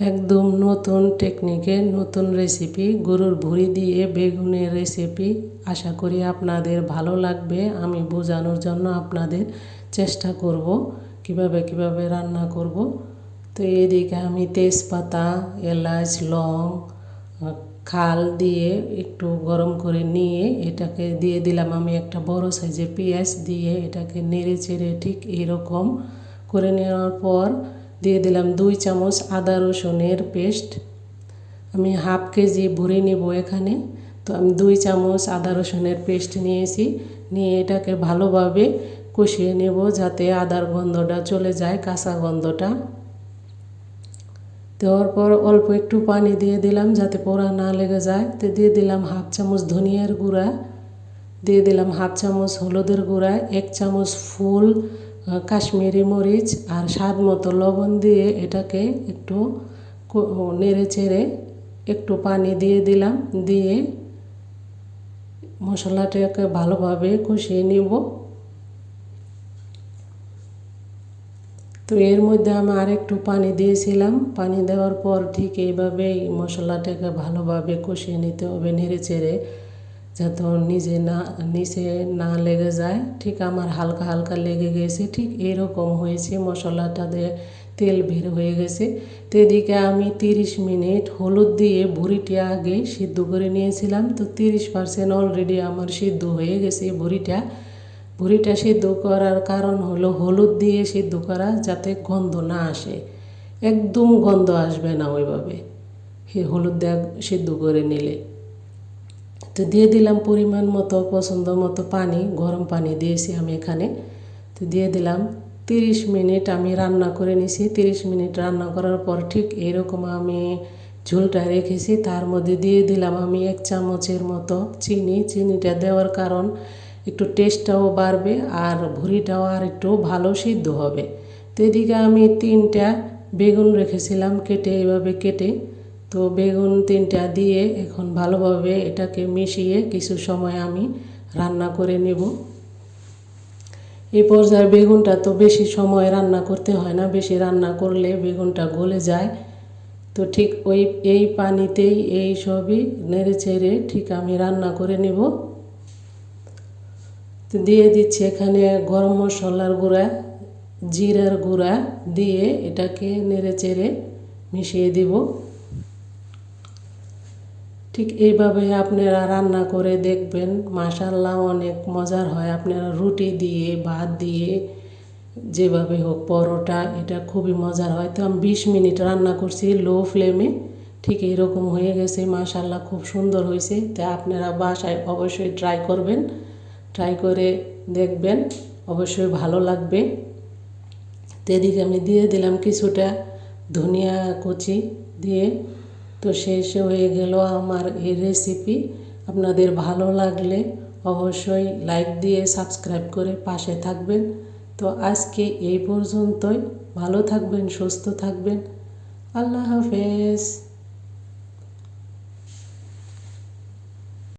একদম নতুন টেকনিকের নতুন রেসিপি গরুর ভুঁড়ি দিয়ে বেগুনের রেসিপি আশা করি আপনাদের ভালো লাগবে। আমি বোঝানোর জন্য আপনাদের চেষ্টা করব কীভাবে কীভাবে রান্না করব। তো এদিকে আমি তেজপাতা, এলাচ, লং, খাল দিয়ে একটু গরম করে নিয়ে এটাকে দিয়ে দিলাম আমি একটা বড় সাইজের পেঁয়াজ দিয়ে এটাকে নেড়ে চেড়ে ঠিক এরকম করে নেওয়ার পর দিয়ে দিলাম দুই চামচ আদা রসুনের পেস্ট। আমি হাফ কেজি ভরে নেব এখানে। তো আমি দুই চামচ আদা রসুনের পেস্ট নিয়েছি। নিয়ে এটাকে ভালোভাবে কষিয়ে নেব যাতে আদার গন্ধটা চলে যায়, কাঁচা গন্ধটা। দেওয়ার পর অল্প একটু পানি দিয়ে দিলাম যাতে পোড়া না লেগে যায়। তো দিয়ে দিলাম হাফ চামচ ধনিয়ার গুঁড়া। দিয়ে দিলাম হাফ চামচ হলুদের গুঁড়া, এক চামচ ফুল কাশ্মীরি মরিচ আর স্বাদ মতো লবণ দিয়ে এটাকে একটু নেড়ে চেড়ে একটু পানি দিয়ে দিলাম, দিয়ে মশলাটাকে ভালোভাবে কষিয়ে নিব। তো এর মধ্যে আমি আরেকটু পানি দিয়েছিলাম। পানি দেওয়ার পর ঠিক এইভাবেই মশলাটাকে ভালোভাবে কষিয়ে নিতে হবে নেড়ে চেড়ে। যাতে নিজে না নিচে না লেগে যায়, ঠিক আমার হালকা হালকা লেগে গেছে, ঠিক এরকম হয়েছে, মশলাটা দিয়ে তেল বের হয়ে গেছে। তো এদিকে আমি তিরিশ মিনিট হলুদ দিয়ে ভুড়িটি আগে সিদ্ধ করে নিয়েছিলাম, তো তিরিশ পার্সেন্ট অলরেডি আমার সিদ্ধ হয়ে গেছে ভুড়িটা। ভুড়িটা সিদ্ধ করার কারণ হলো হলুদ দিয়ে সিদ্ধ করা যাতে গন্ধ না আসে, একদম গন্ধ আসবে না ওইভাবে। হলুদ দেওয়া সিদ্ধ করে নিলে। তো দিয়ে দিলাম পরিমাণ মতো, পছন্দ মতো পানি, গরম পানি দিয়েছি আমি এখানে। তো দিয়ে দিলাম তিরিশ মিনিট আমি রান্না করে নিছি। তিরিশ মিনিট রান্না করার পর ঠিক এরকম আমি ঝোলটা রেখেছি। তার মধ্যে দিয়ে দিলাম আমি এক চামচের মতো চিনি। চিনিটা দেওয়ার কারণ একটু টেস্টটাও বাড়বে আর ভুড়িটাও আর একটু ভালো সিদ্ধ হবে। তো এদিকে আমি তিনটা বেগুন রেখেছিলাম কেটে, এভাবে কেটে তো বেগুন তিনটা দিয়ে এখন ভালোভাবে এটাকে মিশিয়ে কিছু সময় আমি রান্না করে নেব। এই পর্যায়ে বেগুনটা তো বেশি সময় রান্না করতে হয় না, বেশি রান্না করলে বেগুনটা গলে যায়। তো ঠিক ওই, এই পানিতেই এই সবই নেড়ে চেড়ে ঠিক আমি রান্না করে নেব। তো দিয়ে দিচ্ছি এখানে গরম মশলার গুঁড়া, জিরার গুঁড়া দিয়ে এটাকে নেড়ে চেড়ে মিশিয়ে দিব। ঠিক এইভাবে আপনারা রান্না করে দেখবেন। মাসাল্লাহ অনেক মজার হয়। আপনারা রুটি দিয়ে, ভাত দিয়ে যেভাবে হোক, পরোটা, এটা খুবই মজার হয়। তো আমি বিশ মিনিট রান্না করছি লো ফ্লেমে। ঠিক এরকম হয়ে গেছে। মাসাল্লাহ খুব সুন্দর হয়েছে। তাই আপনারা বাসায় অবশ্যই ট্রাই করবেন। ট্রাই করে দেখবেন। অবশ্যই ভালো লাগবে। তো এদিকে আমি দিয়ে দিলাম কিছুটা ধনিয়া কুচি দিয়ে। তো শেষ হয়ে গেল আমার এই রেসিপি আপনাদের ভালো লাগলে অবশ্যই লাইক দিয়ে সাবস্ক্রাইব করে পাশে থাকবেন। তো আজকে এই পর্যন্তই। ভালো থাকবেন, সুস্থ থাকবেন। আল্লাহ হাফেজ।